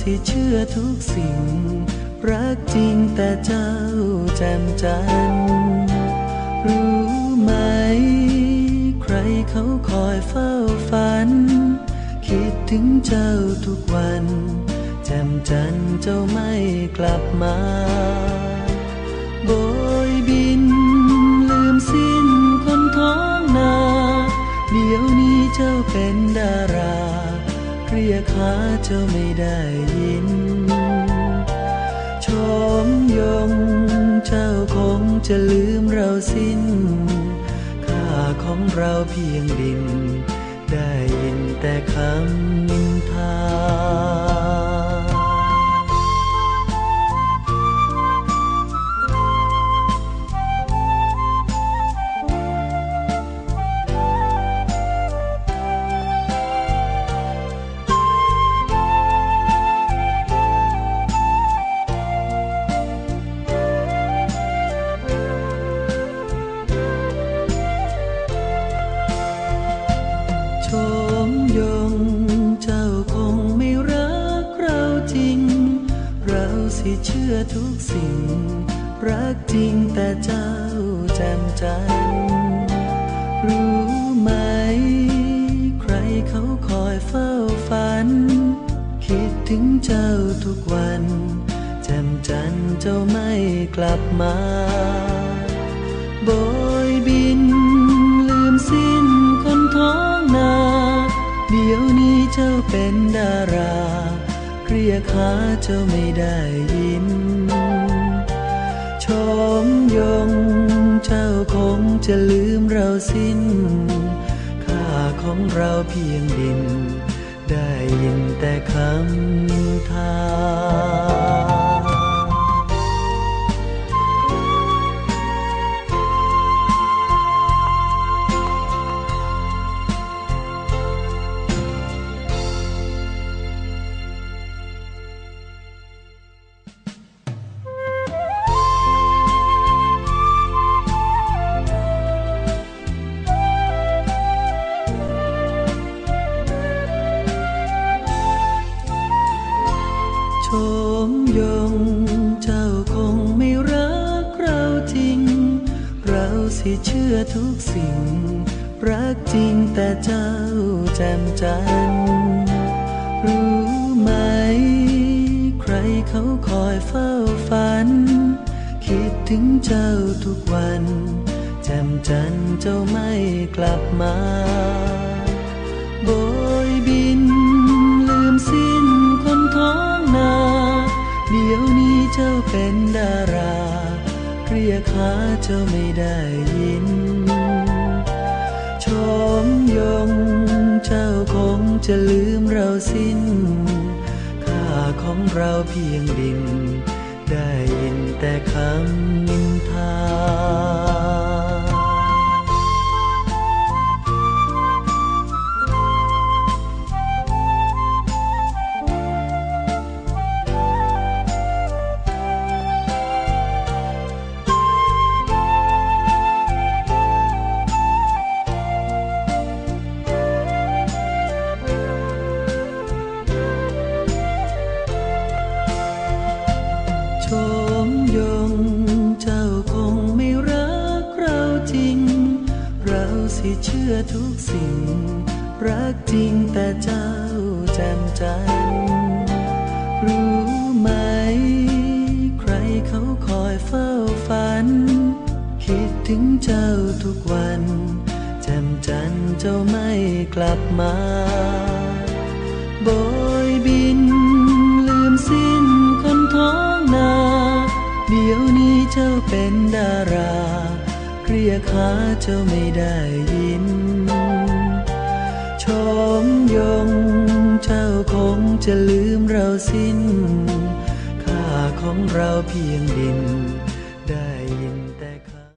สิเชื่อทุกสิ่ง รักจริงแต่เจ้าแจ่มจันทร์รู้ไหม ใครเขาคอยเฝ้าฝัน คิดถึงเจ้าทุกวัน แจ่มจันทร์เจ้าไม่กลับมาโบยบิน ลืมสิ้นคนท้องนา เดี๋ยวนี้เจ้าเป็นดารา เรียกหาเจ้าไม่ได้ยิน ชมยงเจ้าคงจะลืมเราสิ้น ค่าของเราเพียงดิน ได้ยินแต่คำนินทา อทุกสิ่ง รักจริงแต่เจ้าแจ่มจันทร์รู้ไหม ใครเขาคอยเฝ้าฝัน คิดถึงเจ้าทุกวันแจ่มจันทร์เจ้าไม่กลับมาโบยบิน ลืมสิ้นคนท้องนา เดี๋ยวนี้เจ้าเป็นดารา เรียกหาเจ้าไม่ได้ยิน ชมยงเจ้าคงจะลืมเราสิ้น ค่าของเราเพียงดิน ได้ยินแต่คำทา สิเชื่อทุกสิ่ง รักจริงแต่เจ้าแจ่มจันทรู้ไหม ใครเขาคอยเฝ้าฝัน คิดถึงเจ้าทุกวัน แจ่มจันทร์เจ้าไม่กลับมาโบยบิน ลืมสิ้นคนท้องนา เดี๋ยวนี้เจ้าเป็นดารา ยกหาเจ้าไม่ได้ยิน ชมยงเจ้าคงจะลืมเราสิ้น ค่าของเราเพียงดิน ได้ยินแต่คำนินทา เราสิเชื่อทุกสิ่ง รักจริงแต่เจ้าแจ่มจันทร์รู้ไหม ใครเขาคอยเฝ้าฝัน คิดถึงเจ้าทุกวัน แจ่มจันทร์เจ้าไม่กลับมาโบยบิน ลืมสิ้นคนท้องนา เดี๋ยวนี้เจ้าเป็นดารา เรียกหาเจ้าไม่ได้ยิน ชมยงเจ้าคงจะลืมเราสิ้น ค่าของเราเพียงดิน